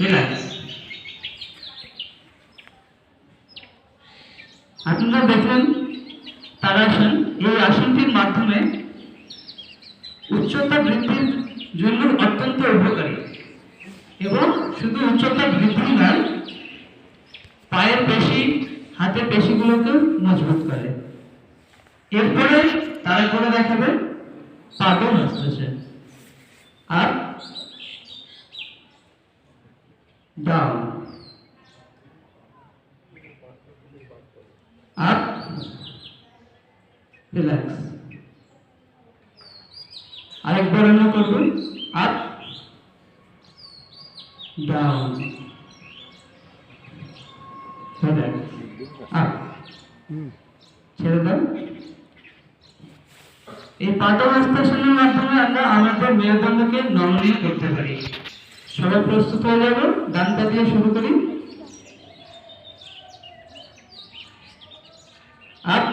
relax আপনারা দেখলেন তারাসন এই আসনটির মাধ্যমে উচ্চতা বৃদ্ধির জন্য অত্যন্ত উপকারী। এবং শুধু উচ্চতা বৃদ্ধি নয়, পায়ের পেশি, হাতের পেশিগুলোকে মজবুত করে। এরপরে তারা করে দেখাবে পাদন আসতেছে আর ডাউন আপ। রিল্যাক্স আরেকবার আমরা করব আপ। Down up. ছেড়ে দাও। এই পাদহস্তাসনের মাধ্যমে আমরা আমাদের মেরুদণ্ডকে নমনীয় করতে পারি। সবাই প্রস্তুত হয়ে যাব, গানটা দিয়ে শুরু করি। আপ।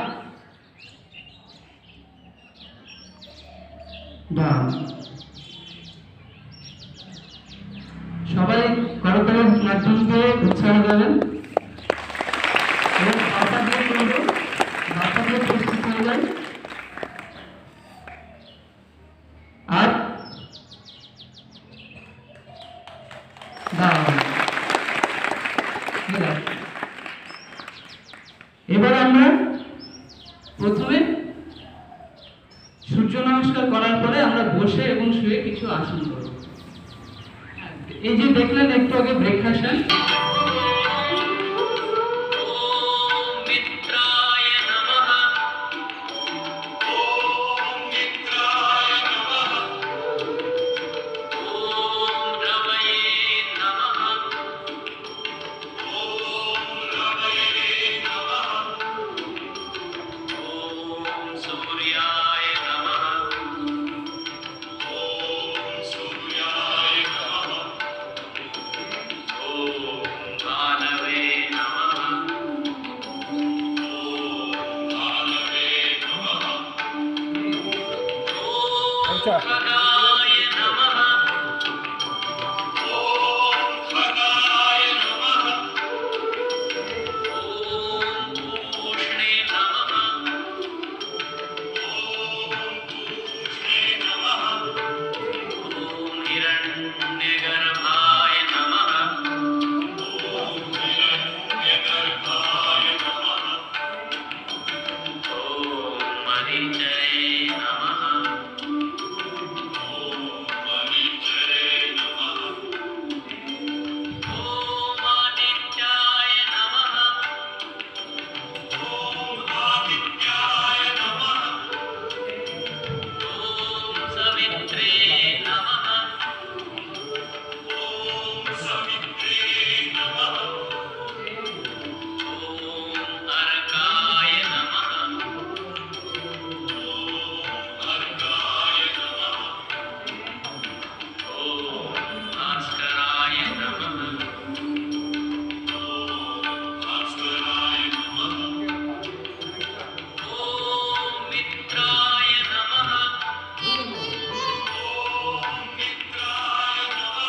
সবাই করতালের মাধ্যম দিয়ে উৎসাহ দেবেন এবং বাপা দিয়ে করব বাপা দিয়ে প্রস্তুত হয়ে যায় আর ডাউন Relax. এবার আমরা প্রথমে Yeah.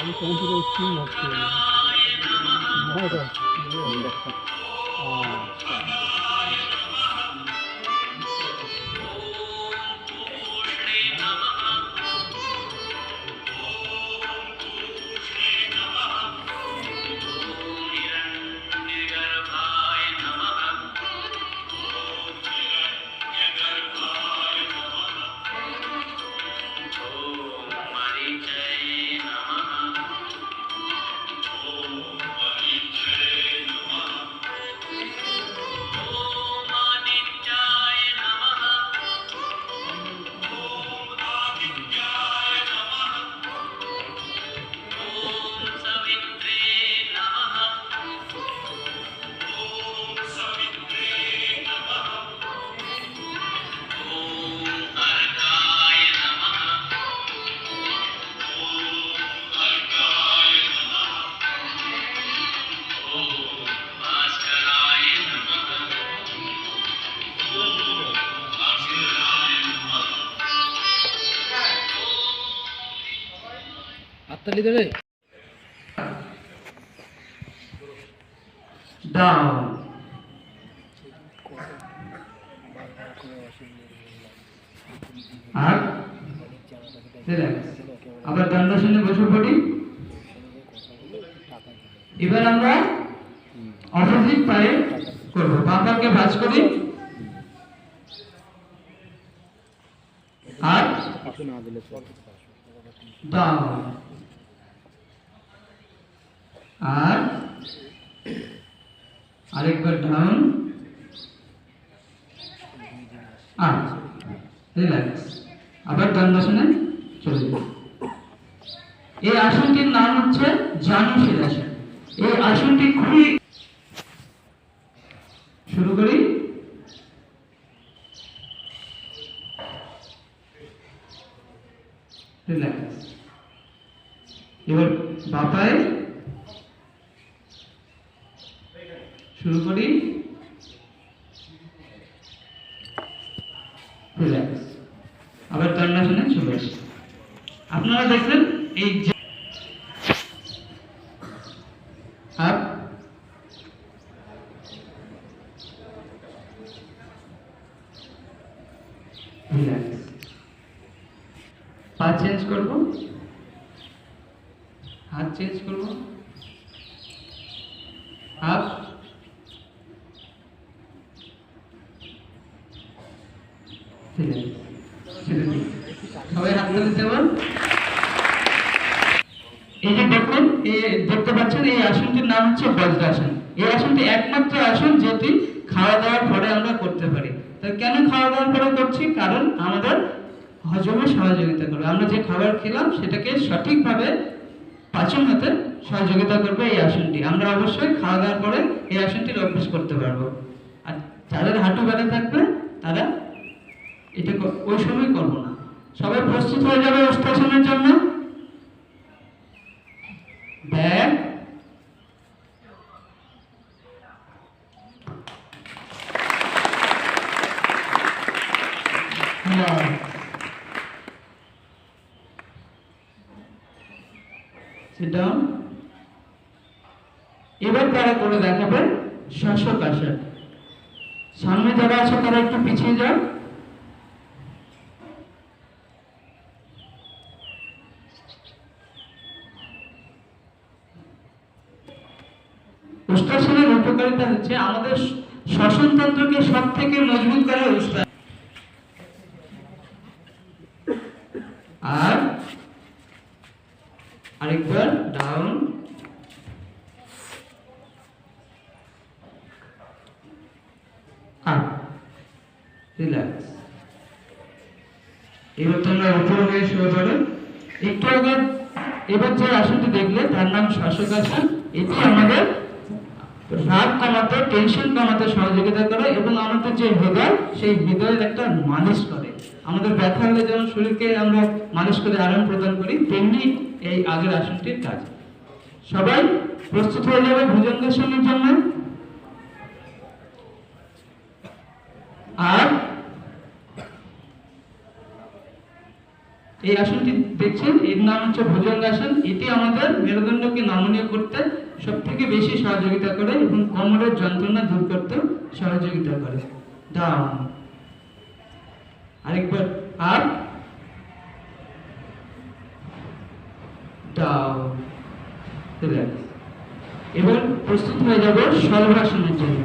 আমি কম্পিউটার স্ক্রিন হচ্ছে হাততালি দেবে ডাউন আর? আবার দণ্ডাসনে বসে পড়ি এবার আমরা অপোজিট পায়ে করব। বাঁ পাকে ভাঁজ করি। আর? ডাউন আর আরেকবার ডাউন আবার দণ্ডাসনে চলে যাবে। এই আসনটির নাম হচ্ছে জানুশীল আসন। এই আসনটি খুবই শুরু করি। রিল্যাক্স এবার বাপায় শুরু করি রিল্যাক্স আবার দণ্ডাসনে চলে আসি আপনারা দেখলেন এই যে আপ রিল্যাক্স পা চেঞ্জ করব হাত চেঞ্জ করব আপ দেবেন এই যে দেখুন দেখতে পাচ্ছেন, এই আসনটির নাম হচ্ছে বজ্রাসন এই আসনটি একমাত্র আসন যেটি খাওয়া দাওয়ার পরে আমরা করতে পারি। তো কেন খাওয়া দাওয়ার পরে করছি? কারণ আমাদের হজমে সহযোগিতা করবে। আমরা যে খাবার খেলাম, সেটাকে সঠিকভাবে পাচন হতে সহযোগিতা করবে এই আসনটি। আমরা অবশ্যই খাওয়া দাওয়ার পরে এই আসনটির অভ্যাস করতে পারব। আর যাদের হাঁটু ব্যথা থাকবে, তারা এটা ওই সময় করব না সবাই প্রস্তুত হয়ে যাবে অস্ত্রাসনের জন্য? এবার তারা করে দেখাবে শাসক আসন সামনে যারা আছে তারা একটু পিছিয়ে যাও উষ্টাসনের উপকারিতা হচ্ছে আমাদের শ্বসনতন্ত্রকে সব থেকে মজবুত করে উষ্টা আর আরেকবার ডাউন রিল্যাক্স এবার তোমরা উপরে হয়ে শুয়ে পড়ো। একটু আগে এবার যে আসনটি দেখলে, তার নাম শাসক আসন। এটি আমাদের রাগ কমাতে টেনশন কমাতে সহযোগিতা করে এবং আমাদের যে হৃদয়, সেই হৃদয়ের একটা মালিশ করে। আমাদের ব্যথা হলে যেমন শরীরকে আমরা মালিশ করে আরাম প্রদান করি, তেমনি এই আগের আসনটির কাজ। সবাই প্রস্তুত হয়ে যাবে ভুজঙ্গের জন্য। আর এই আসনটি দেখছেন, এর নাম হচ্ছে ভুজঙ্গাসন এটি আমাদের মেরুদণ্ডকে নমনীয় করতে সব থেকে বেশি সহযোগিতা করে এবং কোমরের যন্ত্রণা দূর করতে সহযোগিতা করে। ডাউন আরেকবার এবার প্রস্তুত হয়ে যাব সর্বাসনের জন্য।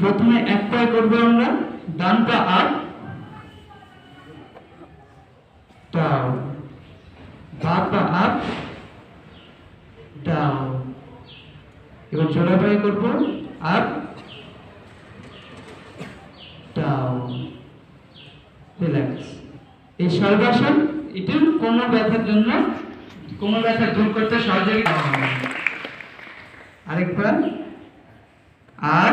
প্রথমে এক পায়ে করব আমরা। ডান পা আপ ডাউন। বা পা ডাউন। এবার ডাউন। রিল্যাক্স। এই সর্বাসন ব্যথার জন্য কোমর ব্যথা দূর করতে সহযোগিতা। আরেকবার। আর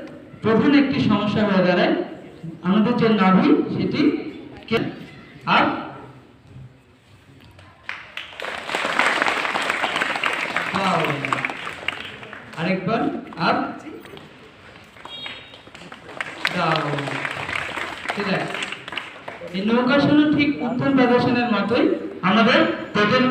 প্রধান একটি সমস্যা হয়ে দাঁড়ায়। আমাদের যে নাভি, সেটি ডাউন আরেকবার আছে। এই নৌকাসনও ঠিক উত্থান প্রদর্শনের মতোই আমাদের পেটের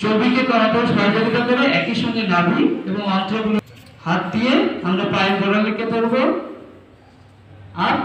চর্বিকে করাতেও সহযোগিতা করে একই সঙ্গে নাভি এবং অন্ত্রগুলো হাত দিয়ে আমরা পায়ের গোড়ালিকে ধরবো আর